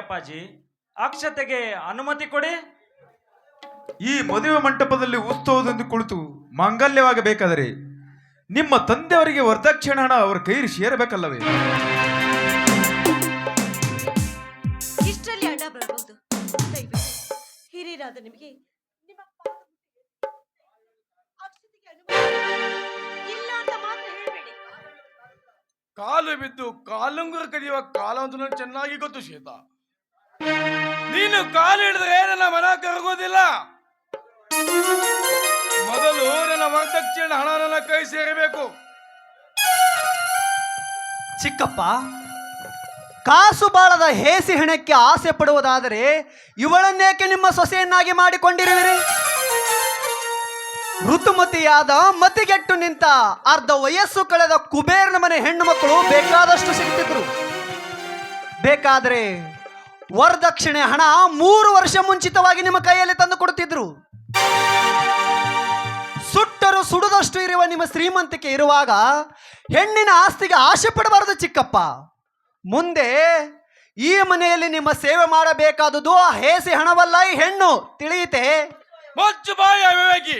ಅಪ್ಪಾಜಿ ಅಕ್ಷತೆಗೆ ಅನುಮತಿ ಕೊಡಿ. ಈ ಮದುವೆ ಮಂಟಪದಲ್ಲಿ ಉತ್ಸವದಂದು ಕುಳಿತು ಮಾಂಗಲ್ಯವಾಗಬೇಕಾದರೆ ನಿಮ್ಮ ತಂದೆಯವರಿಗೆ ವರದಕ್ಷಿಣೆ ಹಣ ಅವರ ಕೈಲಿ ಸೇರಬೇಕಲ್ಲವೇ? ಇಷ್ಟರಲ್ಲಿ ಅಡ್ಡ ಬರಬಹುದು. ದಯವಿಟ್ಟು ಹಿರಿಯರಾದ ನಿಮಗೆ ನಿಮ್ಮ ಪಾದ ಅಕ್ಷತೆಗೆ ಅನುಮತಿ ಇಲ್ಲ ಅಂತ ಮಾತ್ರ ಹೇಳ್ಬೇಡಿ. ಕಾಲು ಬಿದ್ದು ಕಾಲುಂಗುರ ಕದಿಯುವ ಕಾಲ ಅಂತ ನನಗೆ ಚೆನ್ನಾಗಿ ಗೊತ್ತು ಶೀತ ನೀನು ಕಾಲು ಹಿಡಿದ್ರೆ ನನ್ನ ಮನ ಕರಗೋದಿಲ್ಲ. ಮೊದಲು ನನ್ನ ವರದಕ್ಷಿಣೆ ಹಣ ನನ್ನ ಕೈ ಸೇರಬೇಕು. ಚಿಕ್ಕಪ್ಪ, ಕಾಸು ಬಾಳದ ಹೇಸಿ ಹೆಣಕ್ಕೆ ಆಸೆ ಪಡುವುದಾದರೆ ಇವಳನ್ನೇಕೆ ನಿಮ್ಮ ಸೊಸೆಯನ್ನಾಗಿ ಮಾಡಿಕೊಂಡಿರುವಿರಿ? ಋತುಮತಿಯಾದ ಮತಿಗೆಟ್ಟು ನಿಂತ ಅರ್ಧ ವಯಸ್ಸು ಕಳೆದ ಕುಬೇರನ ಮನೆ ಹೆಣ್ಣು ಮಕ್ಕಳು ಬೇಕಾದಷ್ಟು ಸಿಗ್ತಿದ್ರು ಬೇಕಾದರೆ ವರದಕ್ಷಿಣೆ ಹಣ ಮೂರು ವರ್ಷ ಮುಂಚಿತವಾಗಿ ನಿಮ್ಮ ಕೈಯಲ್ಲಿ ತಂದು ಕೊಡುತ್ತಿದ್ರು. ಸುಟ್ಟರು ಸುಡದಷ್ಟು ಇರುವ ನಿಮ್ಮ ಶ್ರೀಮಂತಿಕೆ ಇರುವಾಗ ಹೆಣ್ಣಿನ ಆಸ್ತಿಗೆ ಆಶೆ ಪಡಬಾರದು ಚಿಕ್ಕಪ್ಪ. ಮುಂದೆ ಈ ಮನೆಯಲ್ಲಿ ನಿಮ್ಮ ಸೇವೆ ಮಾಡಬೇಕಾದುದು ಆ ಹೇಸಿ ಹಣವಲ್ಲ ಈ ಹೆಣ್ಣು. ತಿಳಿಯಿತೆ? ವಿವೇಕಿ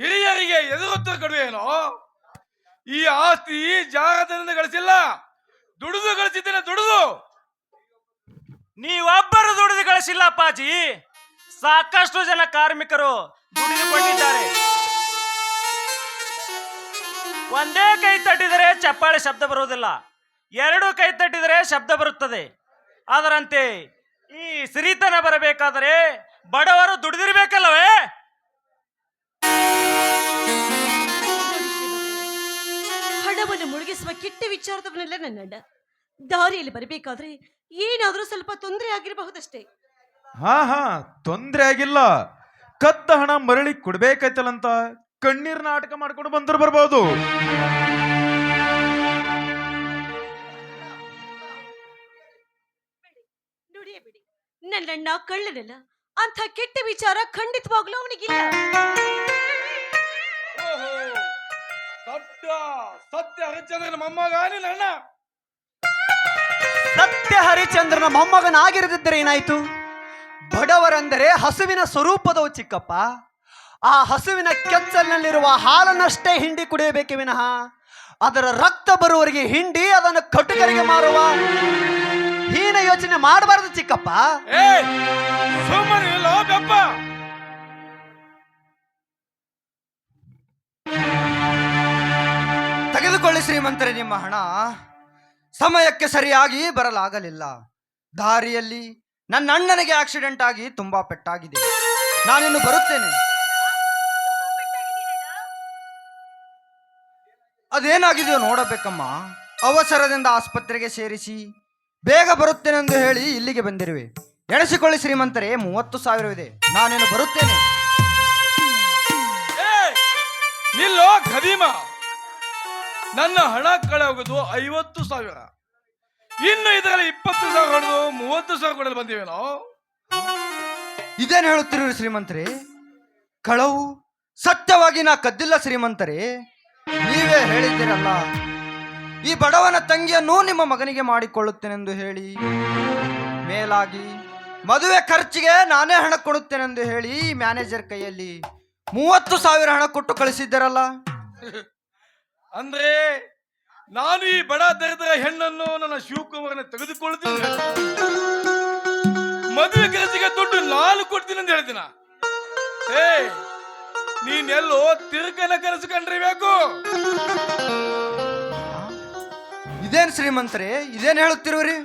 ಹಿರಿಯರಿಗೆ ಎದುರುತ್ತರ ಕೊಡುವೇನೋ ಈ ಆಸ್ತಿ ಜಾಗದಿಂದ ಗಳಿಸಿಲ್ಲ, ದುಡಿದು ಗಳಿಸಿದ್ದೇನೆ, ದುಡಿದು. ನೀವೊಬ್ಬರು ದುಡಿದು ಗಳಿಸಿಲ್ಲ ಅಪ್ಪಾಜಿ. ಸಾಕಷ್ಟು ಜನ ಕಾರ್ಮಿಕರು ದುಡಿದುಕೊಂಡಿದ್ದಾರೆ. ಒಂದೇ ಕೈ ತಟ್ಟಿದರೆ ಚಪ್ಪಾಳೆ ಶಬ್ದ ಬರುವುದಿಲ್ಲ. ಎರಡು ಕೈ ತಟ್ಟಿದರೆ ಶಬ್ದ ಬರುತ್ತದೆ. ಅದರಂತೆ ಈ ಸಿರಿತನ ಬರಬೇಕಾದರೆ ಬಡವರು ದುಡಿದಿರ್ಬೇಕಲ್ಲವೇ? ಹಣವನ್ನು ಮುಳುಗಿಸುವ ಕಿಟ್ಟ ವಿಚಾರದವನೆಲ್ಲ ನನ್ನಣ್ಣ ದಾರಿಯಲ್ಲಿ ಬರಬೇಕಾದ್ರೆ ಏನಾದರೂ ಸ್ವಲ್ಪ ತೊಂದರೆ ಆಗಿರಬಹುದಷ್ಟೇ. ಹಾ ಹಾ ತೊಂದ್ರೆ ಆಗಿಲ್ಲ. ಕದ್ದ ಹಣ ಮರಳಿ ಕೊಡ್ಬೇಕಾಯ್ತಲ್ಲಂತ ಕಣ್ಣೀರ್ ನಾಟಕ ಮಾಡ್ಕೊಂಡು ಬಂದ್ರು ಬರ್ಬೋದು. ನುಡಿಯ ಬಿಡಿ. ನನ್ನಣ್ಣ ಕಳ್ಳನಲ್ಲ ಅಂತ ಕೆಟ್ಟ ವಿಚಾರ ಖಂಡಿತವಾಗ್ಲೂ ಅವನಿಗಿಲ್ಲ. ಓಹೋ ಸತ್ಯ ಸತ್ಯ ನಮ್ಮ ಮೊಮ್ಮಗ ನೀನು ಅಣ್ಣ ಸತ್ಯ ಹರಿಚಂದ್ರನ ಮೊಮ್ಮಗನಾಗಿರದಿದ್ದರೆ ಏನಾಯಿತು? ಬಡವರೆಂದರೆ ಹಸುವಿನ ಸ್ವರೂಪದವು ಚಿಕ್ಕಪ್ಪ. ಆ ಹಸುವಿನ ಕೆಚ್ಚಲಿನಲ್ಲಿರುವ ಹಾಲನ್ನಷ್ಟೇ ಹಿಂಡಿ ಕುಡಿಯಬೇಕು ವಿನಃ ಅದರ ರಕ್ತ ಬರುವವರಿಗೆ ಹಿಂಡಿ ಅದನ್ನು ಕಟುಕರಿಗೆ ಮಾರುವ. ಹೀನ ಯೋಚನೆ ಮಾಡಬಾರದು ಚಿಕ್ಕಪ್ಪ. ತೆಗೆದುಕೊಳ್ಳಿ ಶ್ರೀಮಂತರೇ ನಿಮ್ಮ ಹಣ. ಸಮಯಕ್ಕೆ ಸರಿಯಾಗಿ ಬರಲಾಗಲಿಲ್ಲ. ದಾರಿಯಲ್ಲಿ ನನ್ನ ಅಣ್ಣನಿಗೆ ಆಕ್ಸಿಡೆಂಟ್ ಆಗಿ ತುಂಬಾ ಪೆಟ್ಟಾಗಿದೆ. ನಾನಿನ್ನು ಬರುತ್ತೇನೆ. ಅದೇನಾಗಿದೆಯೋ ನೋಡಬೇಕಮ್ಮ. ಅವಸರದಿಂದ ಆಸ್ಪತ್ರೆಗೆ ಸೇರಿಸಿ ಬೇಗ ಬರುತ್ತೇನೆಂದು ಹೇಳಿ ಇಲ್ಲಿಗೆ ಬಂದಿರುವೆ. ಎಣಿಸಿಕೊಳ್ಳಿ ಶ್ರೀಮಂತರೇ, ಮೂವತ್ತು ಸಾವಿರವಿದೆ. ನಾನೇನು ಬರುತ್ತೇನೆ. ನಿಲ್ಲೋ ಖದೀಮ ನನ್ನ ಹಣ ಕಳೆಯೋಗೋದು ಐವತ್ತು ಸಾವಿರ. ಇನ್ನು ಇದರಲ್ಲಿ ಇಪ್ಪತ್ತು ಸಾವಿರ ಹೊಡೆದು ಮೂವತ್ತು ಸಾವಿರ ಕೊಡಲು ಬಂದಿವೇನೋ? ಇದೇನು ಹೇಳುತ್ತಿರುವ ಶ್ರೀಮಂತರೇ? ಕಳವು ಸತ್ಯವಾಗಿ ನಾ ಕದ್ದಿಲ್ಲ ಶ್ರೀಮಂತರೇ. ನೀವೇ ಹೇಳಿದ್ದೀರಲ್ಲ, ಈ ಬಡವನ ತಂಗಿಯನ್ನು ನಿಮ್ಮ ಮಗನಿಗೆ ಮಾಡಿಕೊಳ್ಳುತ್ತೇನೆಂದು ಹೇಳಿ, ಮೇಲಾಗಿ ಮದುವೆ ಖರ್ಚಿಗೆ ನಾನೇ ಹಣ ಕೊಡುತ್ತೇನೆಂದು ಹೇಳಿ ಮ್ಯಾನೇಜರ್ ಕೈಯಲ್ಲಿ ಮೂವತ್ತು ಸಾವಿರ ಹಣ ಕೊಟ್ಟು ಕಳಿಸಿದ್ದೀರಲ್ಲ. ಅಂದ್ರೆ ನಾನು ಈ ಬಡ ದರಿದ್ರ ಹೆಣ್ಣನ್ನು ನನ್ನ ಶಿವಕುಮಾರನ ತೆಗೆದುಕೊಳ್ತೀನಿ ಮದುವೆ ಕೆಲಸಕ್ಕೆ ದುಡ್ಡು ನಾನು ಕೊಡ್ತೀನಿ ಅಂತ ಹೇಳ್ತೀನ ಏ ನೀನೆಲ್ಲೋ ತಿರುಕನ ಕನಸು ಕಂಡಿರ್ಬೇಕು. ಇದೇನು ಶ್ರೀಮಂತರೇ ಇದೇನು ಹೇಳುತ್ತಿರುವ್ರಿ?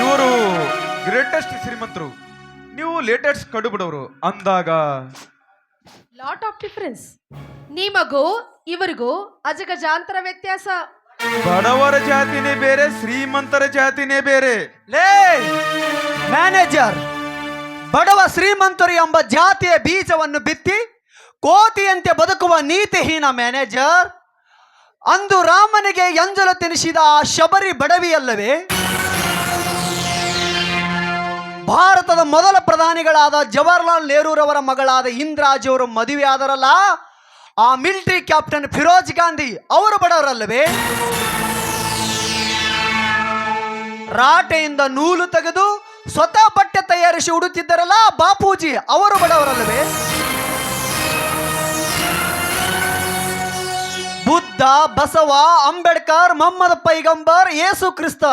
ಇವರು ಗ್ರೇಟೆಸ್ಟ್ ಶ್ರೀಮಂತರು. ನೀವು ಲೇಟೆಸ್ಟ್ ಕಡು ಬಡವರು ಅಂದಾಗ ಲಾಟ್ ಆಫ್ ಡಿಫರೆನ್ಸ್ ನಿಮಗೂ, ಇವರಿಗೂ ಅಜಗಜಾಂತರ ವ್ಯತ್ಯಾಸ. ಬಡವರ ಜಾತಿನೇ ಬೇರೆ, ಶ್ರೀಮಂತರ ಜಾತಿನೇ ಬೇರೆ. ಲೇ, ಮ್ಯಾನೇಜರ್, ಬಡವ ಶ್ರೀಮಂತರು ಎಂಬ ಜಾತಿಯ ಬೀಜವನ್ನು ಬಿತ್ತಿ ಕೋತಿಯಂತೆ ಬದುಕುವ ನೀತಿಹೀನ ಮ್ಯಾನೇಜರ್, ಅಂದು ರಾಮನಿಗೆ ಎಂಜಲು ತಿನಿಸಿದ ಆ ಶಬರಿ ಬಡವಿಯಲ್ಲವೇ? ಭಾರತದ ಮೊದಲ ಪ್ರಧಾನಿಗಳಾದ ಜವಾಹರ್ಲಾಲ್ ನೆಹರೂರವರ ಮಗಳಾದ ಇಂದ್ರಾಜಿಯವರು ಮದುವೆ ಆದರಲ್ಲ ಆ ಮಿಲಿಟರಿ ಕ್ಯಾಪ್ಟನ್ ಫಿರೋಜ್ ಗಾಂಧಿ ಅವರು ಬಡವರಲ್ಲವೇ? ರಾಟೆಯಿಂದ ನೂಲು ತೆಗೆದು ಸ್ವತಃ ಬಟ್ಟೆ ತಯಾರಿಸಿ ಉಡುತ್ತಿದ್ದರಲ್ಲ ಬಾಪೂಜಿ ಅವರು ಬಡವರಲ್ಲವೇ? ಬುದ್ಧ, ಬಸವ, ಅಂಬೇಡ್ಕರ್, ಮೊಹಮ್ಮದ್ ಪೈಗಂಬರ್ ಯೇಸು ಕ್ರಿಸ್ತ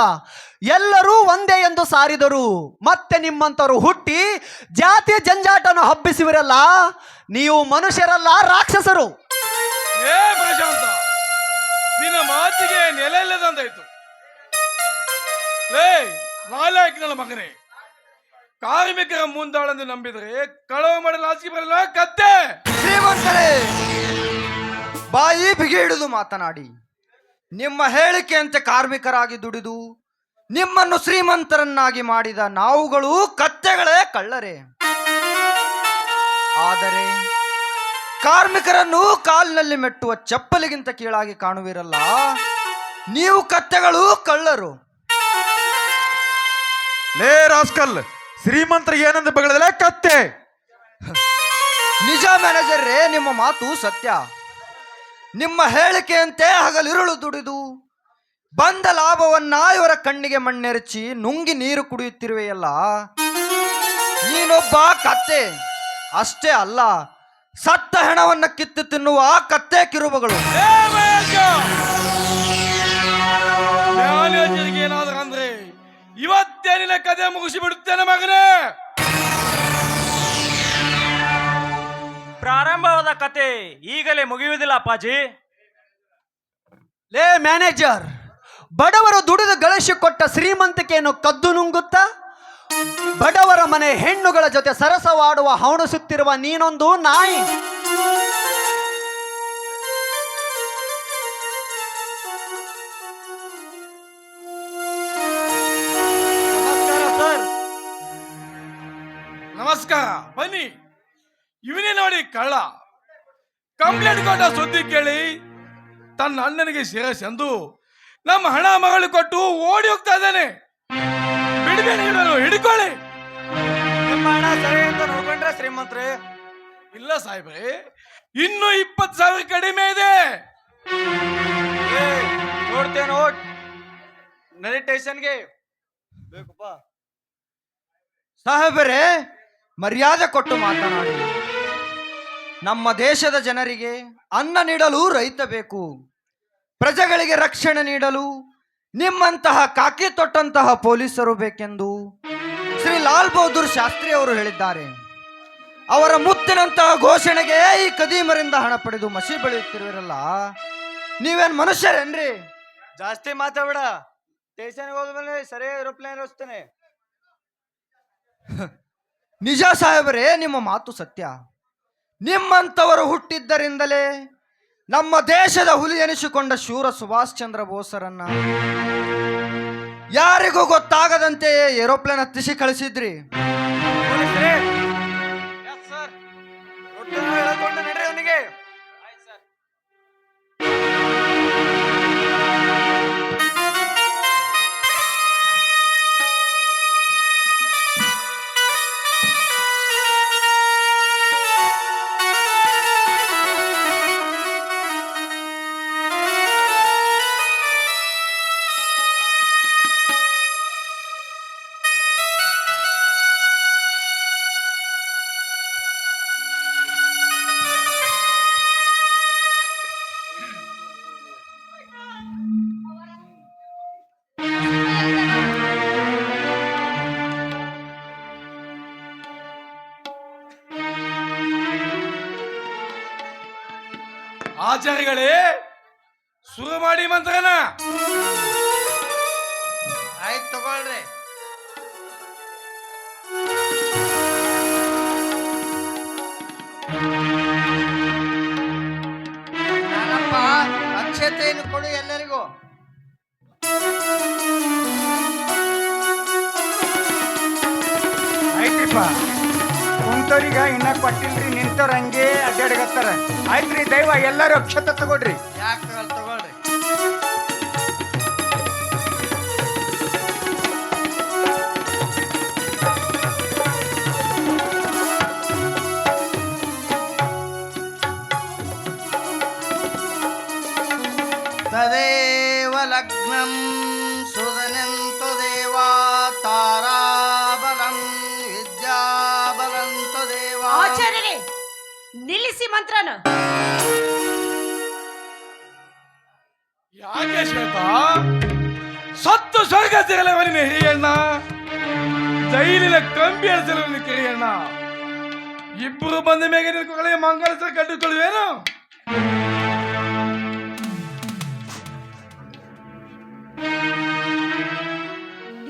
ಎಲ್ಲರೂ ಒಂದೇ ಎಂದು ಸಾರಿದರು. ಮತ್ತೆ ನಿಮ್ಮಂತವರು ಹುಟ್ಟಿ ಜಾತಿ ಜಂಜಾಟನ ಹಬ್ಬಿಸುವಿರಲ್ಲ? ನೀವು ಮನುಷ್ಯರಲ್ಲ ರಾಕ್ಷಸರು. ಏ ಪ್ರಶಾಂತ ನಿನ್ನ ಮಾತಿಗೆ ನೆಲೆ ಇಲ್ಲದಂತಾಯ್ತು ಲೇ ಮಗನೇ. ಕಾರ್ಮಿಕರ ಮುಂದಾಳಂದು ನಂಬಿದರೆ ಕಳವು ಮಾಡಲು ಆಸಿಕೆ ಬರಲ್ಲ ಕತ್ತೆ. ಶ್ರೀಮಂತರೇ ಬಾಯಿ ಬಿಗಿ ಹಿಡಿದು ಮಾತನಾಡಿ. ನಿಮ್ಮ ಹೇಳಿಕೆಯಂತೆ ಕಾರ್ಮಿಕರಾಗಿ ದುಡಿದು ನಿಮ್ಮನ್ನು ಶ್ರೀಮಂತರನ್ನಾಗಿ ಮಾಡಿದ ನಾವುಗಳು ಕತ್ತೆಗಳೇ ಕಳ್ಳರೇ. ಆದರೆ ಕಾರ್ಮಿಕರನ್ನು ಕಾಲಿನಲ್ಲಿ ಮೆಟ್ಟುವ ಚಪ್ಪಲಿಗಿಂತ ಕೀಳಾಗಿ ಕಾಣುವಿರಲ್ಲ? ನೀವು ಕತ್ತೆಗಳು ಕಳ್ಳರು. ಲೇ ರಾಸ್ಕಲ್ ಶ್ರೀಮಂತರಿಗೆ ಏನಂತ ಬಗಳದಲ್ಲ ಕತ್ತೆ. ನಿಜ ಮ್ಯಾನೇಜರ್ರೇ ನಿಮ್ಮ ಮಾತು ಸತ್ಯ. ನಿಮ್ಮ ಹೇಳಿಕೆಯಂತೆ ಹಗಲಿರುಳು ದುಡಿದು ಬಂದ ಲಾಭವನ್ನ ಇವರ ಕಣ್ಣಿಗೆ ಮಣ್ಣೆರಚಿ ನುಂಗಿ ನೀರು ಕುಡಿಯುತ್ತಿರುವೆಯಲ್ಲ? ನೀನೊಬ್ಬ ಕತ್ತೆ. ಅಷ್ಟೇ ಅಲ್ಲ ಸತ್ತ ಹೆಣವನ್ನ ಕಿತ್ತು ತಿನ್ನುವ ಕತ್ತೆ ಕಿರುಬಗಳು. ಏನಾದ್ರು ಅಂದ್ರೆ ಇವತ್ತೇ ನಿನ್ನ ಕದೆ ಮುಗಿಸಿ ಬಿಡುತ್ತೇನೆ ಮಗನೇ. ಪ್ರಾರಂಭವಾದ ಕತೆ ಈಗಲೇ ಮುಗಿಯುವುದಿಲ್ಲ ಅಪ್ಪಾಜಿ. ಲೇ ಮ್ಯಾನೇಜರ್ ಬಡವರು ದುಡಿದು ಗಳಿಸಿಕೊಟ್ಟ ಶ್ರೀಮಂತಿಕೆಯನ್ನು ಕದ್ದು ನುಂಗುತ್ತಾ? ಬಡವರ ಮನೆ ಹೆಣ್ಣುಗಳ ಜೊತೆ ಸರಸವಾಡುವ ಹವಣಿಸುತ್ತಿರುವ ನೀನೊಂದು ನಾಯಿ. ನಮಸ್ಕಾರ ಬನ್ನಿ. ಇವನೇ ನೋಡಿ ಕಳ್ಳ. ಕಂಪ್ಲೇಂಟ್ ಕೊಟ್ಟ ಸುದ್ದಿ ಕೇಳಿ ತನ್ನ ಅಣ್ಣನಿಗೆ ಶಿರಸೆಂದು ನಮ್ಮ ಹಣ ಮಗಳು ಕೊಟ್ಟು ಓಡಿ ಹೋಗ್ತಾ ಇದ್ದಾನೆ. ಬಿಡಬೇಡಿ ಹಿಡ್ಕೊಳ್ಳಿ. ನಿಮ್ಮ ಹಣ ಸರಿ ಅಂತ ನೋಡ್ಕೊಂಡ್ರೆ ಶ್ರೀಮಂತ್ರಿ. ಇಲ್ಲ ಸಾಹೇಬ್ರೆ ಇನ್ನು ಇಪ್ಪತ್ತು ಸಾವಿರ ಕಡಿಮೆ ಇದೆ. ನೋಡ್ತೇನೆ ನೋಡ್. ಸ್ಟೇಷನ್ಗೆ. ಬೇಕಪ್ಪ. ಸಾಹೇಬರೇ ಮರ್ಯಾದೆ ಕೊಟ್ಟು ಮಾತನಾಡಿ. ನಮ್ಮ ದೇಶದ ಜನರಿಗೆ ಅನ್ನ ನೀಡಲು ರೈತ ಬೇಕು. ಪ್ರಜೆಗಳಿಗೆ ರಕ್ಷಣೆ ನೀಡಲು ನಿಮ್ಮಂತಹ ಕಾಕಿ ತೊಟ್ಟಂತಹ ಪೊಲೀಸರು ಬೇಕೆಂದು ಶ್ರೀ ಲಾಲ್ ಬಹದ್ದೂರ್ ಶಾಸ್ತ್ರಿ ಅವರು ಹೇಳಿದ್ದಾರೆ. ಅವರ ಮುತ್ತಿನಂತಹ ಘೋಷಣೆಗೆ ಈ ಕದೀಮರಿಂದ ಹಣ ಪಡೆದು ಮಸಿ ಬೆಳೆಯುತ್ತಿರುವಿರಲ್ಲ? ನೀವೇನ್ ಮನುಷ್ಯರೇನ್ರಿ? ಜಾಸ್ತಿ ಮಾತಾಡ ಸ್ಟೇಷನ್ಗೆ ಹೋದ್ಮೇಲೆ ಸರಿ ಏರೋಪ್ಲೇನ್ ಇರಿಸ್ತೇನೆ ನಿಜ ಸಾಹೇಬರೇ ನಿಮ್ಮ ಮಾತು ಸತ್ಯ. ನಿಮ್ಮಂಥವರು ಹುಟ್ಟಿದ್ದರಿಂದಲೇ ನಮ್ಮ ದೇಶದ ಹುಲಿ ಎನಿಸಿಕೊಂಡ ಶೂರ ಸುಭಾಷ್ ಚಂದ್ರ ಬೋಸರನ್ನ ಯಾರಿಗೂ ಗೊತ್ತಾಗದಂತೆ ಏರೋಪ್ಲೇನ್ ಹತ್ತಿಸಿ ಕಳಿಸಿದ್ರಿ. ಅವನಿಗೆ. ಆಚಾರ್ಯಗಳೇ ಶುರು ಮಾಡಿ ಮಂತ್ರನ. ಆಯ್ತು ತಗೊಳ್ರಿ. ಅಕ್ಷತೆಯನ್ನು ಕೊಡು ಎಲ್ಲರಿಗೂ. ನಿಂತವ್ರಿಗೆ ಇನ್ನ ಕೊಟ್ಟಿಲ್ರಿ ನಿಂತವ್ರ ಹಂಗೆ ಅಡ್ಡಾಡಗತ್ತಾರ ಆಯ್ತ್ರಿ ದೈವ ಎಲ್ಲರೂ ಅಕ್ಷತ ತಗೊಳ್ರಿ. ತಗೊಳ್ರಿ? ನಿಲ್ಲಿಸಿ ಮಂತ್ರನ? ಯಾಕೆ ಶ್ವೇತಾ? ಸತ್ತು ಸ್ವರ್ಗ ಸಿಗಲವನಿನ ಹಿರಿಯಣ್ಣ. ಜೈಲಿನ ಕಂಬಿ ಅಳಿಸಲವನಿನ ಕಿರಿಯಣ್ಣ. ಇಬ್ಬರು ಬಂದ ಮೇಲೆ ನಿನ್ನ ಮಂಗಳ ಕಟ್ಟಿಕೊಳ್ಳುವೇನು?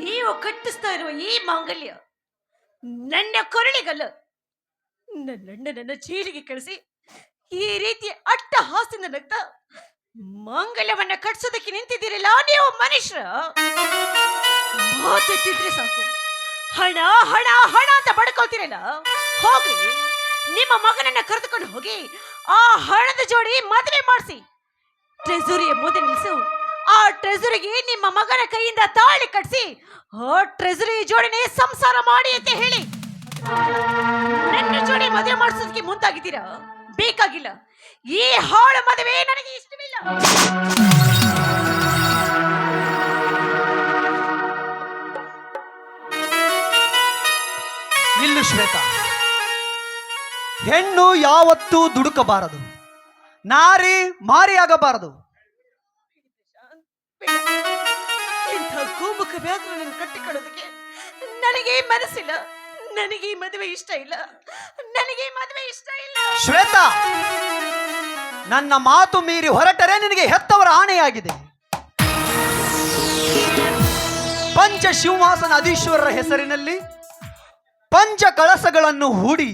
ನೀವು ಕಟ್ಟಿಸ್ತಾ ಇರುವ ಈ ಮಾಂಗಲ್ಯ ನನ್ನ ಕೊರಳಿಗಲ್ಲ ನನ್ನ ಚೀಲಿಗೆ ಕಳಿಸಿ ಈ ರೀತಿ ಅಟ್ಟ ಹಾಸಿನ ನಗ್ತ ಮಾಂಗಲ್ಯವನ್ನ ಕಟ್ಸೋದಕ್ಕೆ ನಿಂತಿದ್ದೀರಲ್ಲ, ನೀವು ಮನುಷ್ಯ ಮಾತಿದ್ರೆ ಸಾಕು. ಹಣ ಹಣ ಹಣ ಅಂತ ಪಡ್ಕೊಳ್ತೀರಲ್ಲ? ಹೋಗಿ ನಿಮ್ಮ ಮಗನನ್ನ ಕರೆದುಕೊಂಡು ಹೋಗಿ ಆ ಹಣದ ಜೋಡಿ ಮದುವೆ ಮಾಡಿಸಿ. ಟ್ರೆಸುರಿಯ ಮುಂದೆ ನಿಲ್ಲಿಸು ಆ ಟ್ರೆಸುರಿಗೆ ನಿಮ್ಮ ಮಗನ ಕೈಯಿಂದ ತಾಳಿ ಕಟ್ಸಿ. ಆ ಟ್ರೆಸುರಿ ಜೋಡಿನೇ ಸಂಸಾರ ಮಾಡಿ ಅಂತ ಹೇಳಿ. ನನ್ನ ಜೋಡಿ ಮದುವೆ ಮಾಡಿಸೋದಕ್ಕೆ ಮುಂದಾಗಿದ್ದೀರಾ? ಬೇಕಾಗಿಲ್ಲ. ಈ ಹಾಳು ಮದುವೆ ನನಗೆ ಇಷ್ಟವಿಲ್ಲ. ನಿಲ್ಲು ಶ್ವೇತ. ಹೆಣ್ಣು ಯಾವತ್ತೂ ದುಡುಕಬಾರದು. ನಾರಿ ಮಾರಿಯಾಗಬಾರದು. ಇಂಥ ಕೂಮುಖ ಕಟ್ಟಿಕೊಳ್ಳೋದಕ್ಕೆ ನನಗೆ ಮನಸ್ಸಿಲ್ಲ. ನನಗೆ ಈ ಮದುವೆ ಇಷ್ಟ ಇಲ್ಲ. ನನಗೆ ಈ ಮದುವೆ ಇಷ್ಟ ಇಲ್ಲ. ಶ್ವೇತಾ, ನನ್ನ ಮಾತು ಮೀರಿ ಹೊರಟರೆ ನಿನಗೆ ಹೆತ್ತವರ ಆಣೆಯಾಗಿದೆ ಪಂಚ ಶಿವಮಾಸನ ಅಧೀಶ್ವರರ ಹೆಸರಿನಲ್ಲಿ ಪಂಚ ಕಳಸಗಳನ್ನು ಹೂಡಿ,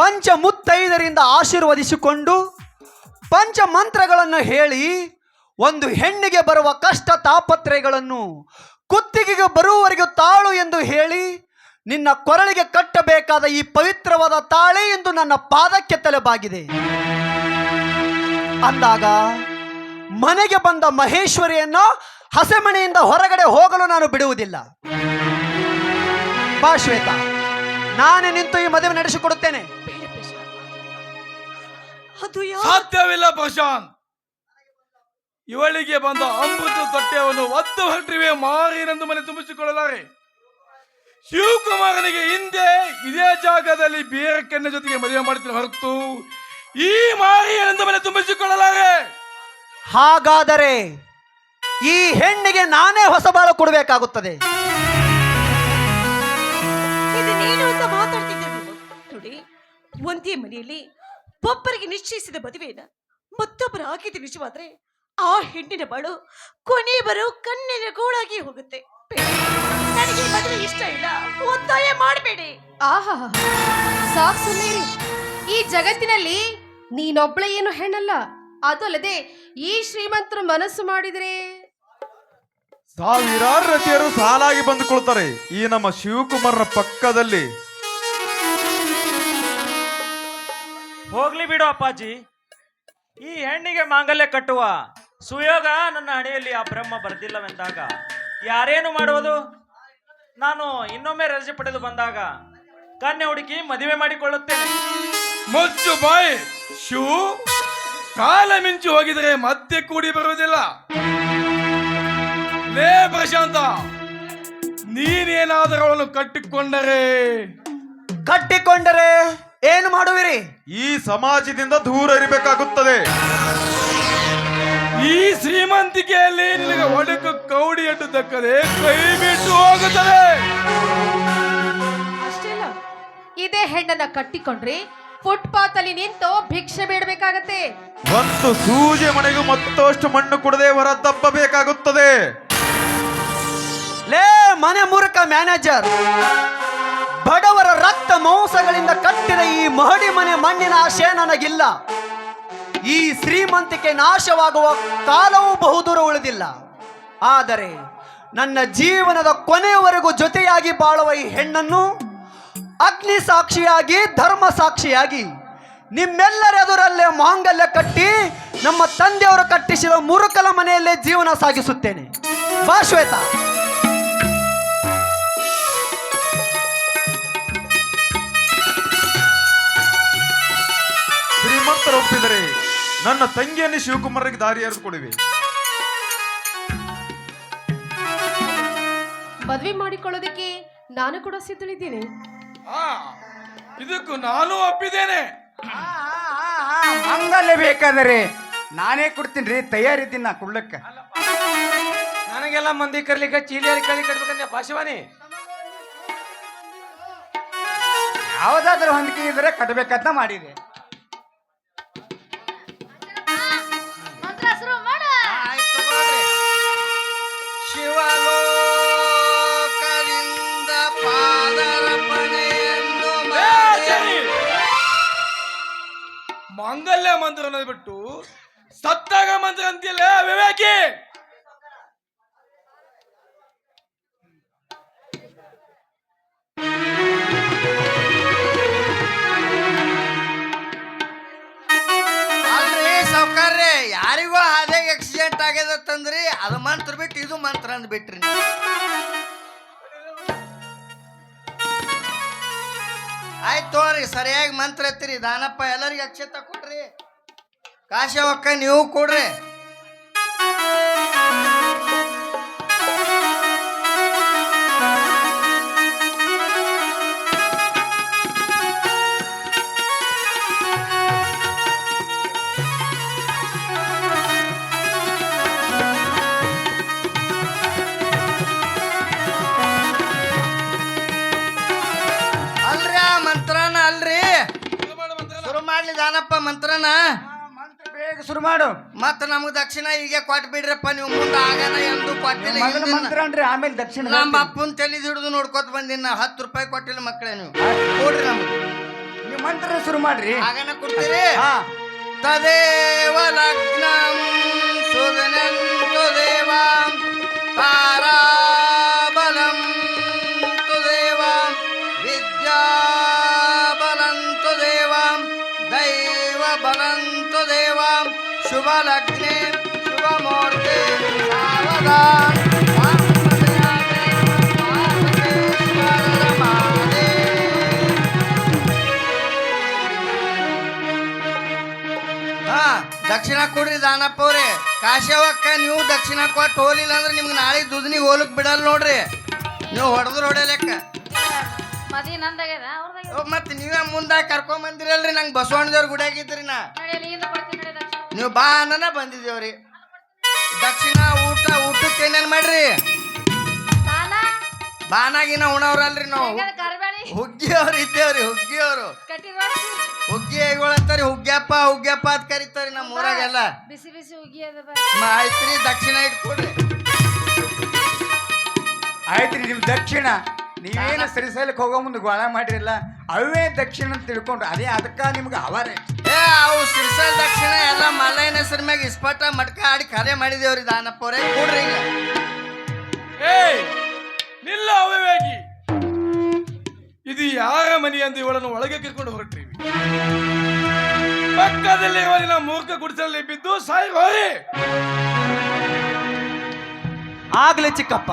ಪಂಚ ಮುತ್ತೈದರಿಂದ ಆಶೀರ್ವದಿಸಿಕೊಂಡು ಪಂಚ ಮಂತ್ರಗಳನ್ನು ಹೇಳಿ ಒಂದು ಹೆಣ್ಣಿಗೆ ಬರುವ ಕಷ್ಟ ತಾಪತ್ರಯಗಳನ್ನು ಕುತ್ತಿಗೆಗೆ ಬರುವವರೆಗೂ ತಾಳು ಎಂದು ಹೇಳಿ ನಿನ್ನ ಕೊರಳಿಗೆ ಕಟ್ಟಬೇಕಾದ ಈ ಪವಿತ್ರವಾದ ತಾಳೆ ಎಂದು ನನ್ನ ಪಾದಕ್ಕೆ ತಲೆಬಾಗಿದೆ ಅಂದಾಗ ಮನೆಗೆ ಬಂದ ಮಹೇಶ್ವರಿಯನ್ನು ಹಸೆಮಣೆಯಿಂದ ಹೊರಗಡೆ ಹೋಗಲು ನಾನು ಬಿಡುವುದಿಲ್ಲ. ಬಾ ಶ್ವೇತ ನಾನೇ ನಿಂತು ಈ ಮದುವೆ ನಡೆಸಿಕೊಡುತ್ತೇನೆ. ಸಾಧ್ಯವಿಲ್ಲ ಪ್ರಶಾಂತ್. ಇವಳಿಗೆ ಬಂದ ಅಮೃತ ತೊಟ್ಟೆಯನ್ನು ಒತ್ತು ಹೊರಟಿವೆ ಮಾರಿನೆಂದು ಮನೆ ತುಂಬಿಸಿಕೊಳ್ಳಲಾರೆ. ಶಿವಕುಮಾರನಿಗೆ ಹಿಂದೆ ಇದೇ ಜಾಗದಲ್ಲಿ ಬೇರೆ ಕನ್ನೆ ಜೊತೆಗೆ ಮದುವೆ ಮಾಡ್ತೀನಿ ಹೊರತು ಈ ಮಾರಿಯನಂದ ಮನೆ ತುಂಬಿಸಿಕೊಳ್ಳಲಾರೆ. ಹಾಗಾದರೆ ಈ ಹೆಣ್ಣಿಗೆ ನಾನೇ ಹೊಸ ಬಾಲ ಕೊಡಬೇಕಾಗುತ್ತದೆ. ಇದು ನೀನು ಅಂತ ಮಾತಾಡ್ತಿದ್ದೆ ನೀವು ನೋಡಿ ಒಂದೇ ಮನೆಯಲ್ಲಿ ಒಬ್ಬರಿಗೆ ನಿಶ್ಚಯಿಸಿದ ಮದುವೆಯನ್ನ ಮತ್ತೊಬ್ಬರ ಹಾಕಿದ ನಿಜವಾದ್ರೆ ಆ ಹೆಣ್ಣಿನ ಬಾಳು ಕೊನೆ ಬರೋ ಕಣ್ಣಿನ ಗೋಳಾಗಿ ಹೋಗುತ್ತೆ. ನನಗೆ ಈ ಮದುವೆ ಇಷ್ಟ ಇಲ್ಲ ಒತ್ತಾಯ ಮಾಡಬೇಡಿ. ಆಹಾ ಸಾಕ್ ಸುಮ್ಮನೆ ಈ ಜಗತ್ತಿನಲ್ಲಿ ನೀನೊಬ್ಳೆ ಏನು ಹೆಣ್ಣಲ್ಲ ಅದು ಅಲ್ಲದೆ ಈ ಶ್ರೀಮಂತರು ಮನಸ್ಸು ಮಾಡಿದ್ರೆ? ಸಾವಿರಾರು ರತಿಯರು ಸಾಲಾಗಿ ಬಂದುಕೊಳ್ತಾರೆ. ಈ ನಮ್ಮ ಶಿವಕುಮಾರನ ಪಕ್ಕದಲ್ಲಿ. ಹೋಗ್ಲಿ ಬಿಡು ಅಪ್ಪಾಜಿ. ಈ ಹೆಣ್ಣಿಗೆ ಮಾಂಗಲ್ಯ ಕಟ್ಟುವ ಸುಯೋಗ ನನ್ನ ಹಣೆಯಲ್ಲಿ ಆ ಬ್ರಹ್ಮ ಬರೆದಿಲ್ಲವೆಂದಾಗ ಯಾರೇನು ಮಾಡುವುದು? ನಾನು ಇನ್ನೊಮ್ಮೆ ರಜೆ ಪಡೆದು ಬಂದಾಗ ಕನ್ಯೆ ಹುಡುಕಿ ಮದುವೆ ಮಾಡಿಕೊಳ್ಳುತ್ತೇನೆ. ಮುಚ್ಚು ಬಾಯ್. ಶೂ. ಕಾಲ ಮಿಂಚು ಹೋಗಿದರೆ ಮತ್ತೆ ಕೂಡಿ ಬರುವುದಿಲ್ಲ. ಲೇ ಪ್ರಶಾಂತ ನೀನೇನಾದರೂ ಅವನು ಕಟ್ಟಿಕೊಂಡರೆ? ಕಟ್ಟಿಕೊಂಡರೆ ಏನು ಮಾಡುವಿರಿ? ಈ ಸಮಾಜದಿಂದ ದೂರ ಇರಬೇಕಾಗುತ್ತದೆ. ಈ ಶ್ರೀಮಂತಿಕೆಯಲ್ಲಿ ನಿನಗೆ ಒಡಕು ಕೌಡಿ ಎಟ್ಟು ದಕ್ಕದೆ ಕೈ ಬಿಟ್ಟು ಹೋಗುತ್ತದೆ. ಅಷ್ಟೇ ಅಲ್ಲ ಇದೇ ಹೆಣ್ಣನ್ನ ಕಟ್ಟಿಕೊಂಡ್ರೆ ಫುಟ್ಪಾತ್ ಅಲ್ಲಿ ನಿಂತು ಭಿಕ್ಷೆ ಬೇಡಬೇಕಾಗತ್ತೆ. ಒಂದು ಸೂಜೆ ಮನೆಗೂ ಮತ್ತಷ್ಟು ಮಣ್ಣು ಕುಡದೆ ಹೊರ ತಪ್ಪಬೇಕಾಗುತ್ತದೆ ಲೇ ಮನೆ ಮೂರಕ ಮ್ಯಾನೇಜರ್. ಬಡವರ ರಕ್ತ ಮಾಂಸಗಳಿಂದ ಕಟ್ಟಿದ ಈ ಮಹಡಿ ಮನೆ ಮಣ್ಣಿನ ಆಶೆ ನನಗಿಲ್ಲ. ಈ ಶ್ರೀಮಂತಿಕೆ ನಾಶವಾಗುವ ಕಾಲವೂ ಬಹುದೂರ ಉಳಿದಿಲ್ಲ. ಆದರೆ ನನ್ನ ಜೀವನದ ಕೊನೆಯವರೆಗೂ ಜೊತೆಯಾಗಿ ಬಾಳುವ ಈ ಹೆಣ್ಣನ್ನು ಅಗ್ನಿ ಸಾಕ್ಷಿಯಾಗಿ, ಧರ್ಮ ಸಾಕ್ಷಿಯಾಗಿ ನಿಮ್ಮೆಲ್ಲರೆದುರಲ್ಲೇ ಮಾಂಗಲ್ಯ ಕಟ್ಟಿ ನಮ್ಮ ತಂದೆಯವರು ಕಟ್ಟಿಸಿದ ಮುರುಕಲ ಮನೆಯಲ್ಲೇ ಜೀವನ ಸಾಗಿಸುತ್ತೇನೆ. ಬಾ ಶ್ವೇತಾ. ಶ್ರೀಮಂತರು ಒಪ್ಪಿದರೆ ನನ್ನ ತಂಗಿಯನ್ನು ಶಿವಕುಮಾರಿಗೆ ದಾರಿ ಎರೆದುಕೊಡುವೆ ಮದ್ವೆ ಮಾಡಿಕೊಳ್ಳೋದಕ್ಕೆ ನಾನು ಕೂಡ ಸಿದ್ಧಳಿದ್ದೀನಿ ಆ ಇದಕ್ಕೂ ನಾನು ಒಪ್ಪಿದ್ದೇನೆ. ಹಂಗಲ್ಲೇ ಬೇಕಾದರೆ ನಾನೇ ಕೊಡ್ತೀನಿ ರೀ ತಯಾರಿದ್ದೀನಿ ನಾ ಕುಳ್ಳಕ್ಕೆ ನನಗೆಲ್ಲ ಮಂದಿ ಕರ್ಲಿಕ್ಕೆ ಚೀಲಿಯಲ್ಲಿ ಕಳಿ ಕಟ್ಬೇಕಂದ್ರೆ ಭಾಷವಾನಿ ಯಾವುದಾದ್ರೂ ಹೊಂದಿಕೆ ಇದ್ರೆ ಕಟ್ಬೇಕಂತ ಮಾಡಿದೆ. ಮಾಂಗಲ್ಯ ಮಂತ್ರ ಅನ್ನೋದು ಬಿಟ್ಟು ಸತ್ತಾಗ ಮಂತ್ರ ಅಂತಿಲ್ಲ ವಿವೇಕಿ? ಯಾರಿಗೂ ಅದೇ ಆಕ್ಸಿಡೆಂಟ್ ಆಗ್ಯದತ್ತಂದ್ರಿ, ಅದು ಮಂತ್ರ ಬಿಟ್ಟು ಇದು ಮಂತ್ರ ಅಂದ್ಬಿಟ್ರಿ ಆಯ್ತು ತೋರಿ ಸರಿಯಾಗಿ ಮಂತ್ರ ಎತ್ತಿರಿ. ದಾನಪ್ಪ ಎಲ್ಲರಿಗೆ ಅಕ್ಷತ ಕೊಡ್ರಿ ಕಾಶಿ ಒಕ್ಕ ನೀವು ಕೊಡ್ರಿ. ಮತ್ತ ನಮ್ಗ ದಕ್ಷಿಣ ಈಗ ಕೊಟ್ಟು ಬಿಡ್ರಪ್ಪ ನೀವು ಮುಂದೆ ಆಗಲ್ಲ ಎಂದು ಕೊಟ್ಟಿಲ್ಲ. ಮೊದಲು ಹಿಂದಿನ. ಮಂತ್ರ ಆಮೇಲೆ ದಕ್ಷಿಣ ನಮ್ಮ ಅಪ್ಪನ ತಲೆ ಹಿಡಿದು ನೋಡ್ಕೊತ ಬಂದಿನ ನಾ ಹತ್ತು ರೂಪಾಯಿ ಕೊಟ್ಟಿಲ್ಲ ಮಕ್ಕಳೇ ನೀವು. ನೋಡ್ರಿ ನಮ್ಗೆ. ನೀವು ಮಂತ್ರ ಶುರು ಮಾಡ್ರಿ. ಆಗನ ಕೊಡ್ತೀರಿ? ಹಾ. ತದೇವ ಲಗ್ನಂ ಸುದನಂತು ತದೇವ ತಾರಾಬಲಂ ಶುಭ ಲಗ್ನೆ ಶುಭ ಮುಹೂರ್ತೆ ಸಾವಧಾನ ಹಾ ದಕ್ಷಿಣ ಕೊಡ್ರಿ ದಾನಪ್ಪ ಅವ್ರಿ. ಕಾಶವಕ್ಕ ನೀವು ದಕ್ಷಿಣ ಕೊಟ್ಟು ಹೋಲಿಲ್ಲ ಅಂದ್ರೆ ನಿಮ್ಗೆ ನಾಳೆ ದುದ್ನಿಗೆ ಹೋಲಕ್ ಬಿಡಲ್ಲ ನೋಡ್ರಿ. ನೀವು ಹೊಡೆದ್ರು ಹೊಡೆಯಲೆಕ್ಕ ಮದಿ ನಂದಾಗ್ಯದ ಮತ್ತೆ ನೀವೇ ಮುಂದೆ ಕರ್ಕೊಂಡ್ ಬಂದಿರಲ್ರಿ ನಂಗೆ ಬಸವಣ್ಣದವ್ರ ಗುಡಿಯಾಗಿದ್ರಿ ನಾ. ನೀವು ಬಾ ಅನ್ನನ ಬಂದಿದ್ದೇವ್ರಿ ದಕ್ಷಿಣ ಊಟ ಊಟಕ್ಕೆ ಏನೇನ್ ಮಾಡ್ರಿ? ಬಾನಾಗಿನ ಉಣವ್ರಲ್ರಿ ನಾವು. ಕರಿಬೇಳಿ? ಹುಗ್ಗಿಯವ್ರು ಇದ್ದೇವ್ರಿ ಹುಗ್ಗಿಯವರು. ಕಟ್ಟಿ ರೊಟ್ಟಿ ಹುಗ್ಗಿ ಐಗೊಳಂತಾರಿ ಹುಗ್ಗ್ಯಪ್ಪ ಹುಗ್ಗ್ಯಪ್ಪ ಅಂತ ಕರಿತಾರಿ ನಮ್ಮ ಊರಾಗೆಲ್ಲ. ಬಿಸಿ ಬಿಸಿ ಉಗಿ ಅದ ಬಾ. ಮ ಆಯ್ತ್ರಿ ದಕ್ಷಿಣ ಇಟ್ಕೊಡ್ರಿ ಆಯ್ತ್ರಿ ನಿಮ್ ದಕ್ಷಿಣ. ನೀವೇನು ಸರಿಸಲಿಕ್ಕೆ ಹೋಗೋ ಮುಂದೆ ಗೋಳ ಮಾಡಿರಲ್ಲ ಅವೇ ದಕ್ಷಿಣ ಅಂತ ತಿಳ್ಕೊಂಡ್ರು. ಅದೇ ಅದಕ್ಕ ನಿಮ್ಗೆ ಅವರೇ. ಏ ಅವು ಸಿರ್ಸಲ್ ದಕ್ಷಿಣ ಎಲ್ಲ ಮಲೈನ ಹೆಸರ ಮ್ಯಾಗ ಇಸ್ಪಟ ಮಟ್ಕ ಆಡಿ ಕರೆ ಮಾಡಿದೇವ್ರಿ ದಾನಪ್ಪ ಕೂಡ್ರಿ ಕೊಡ್ರಿ ಈಗ. ಏಯ್ ನಿಲ್ಲ ಅವಿವೇಕಿ. ಇದು ಯಾರ ಮನೆ ಅಂತ ಇವಳನ್ನು ಒಳಗೆ ಕರ್ಕೊಂಡು ಹೊರಟ್ರಿ ಪಕ್ಕದಲ್ಲಿ ಇವರಿನ ಮೂರ್ಖ ಗುಡಿಸಲ್ಲಿ ಬಿದ್ದು ಸಾಯಿ ಹೋರಿ ಆಗ್ಲಿ ಚಿಕ್ಕಪ್ಪ.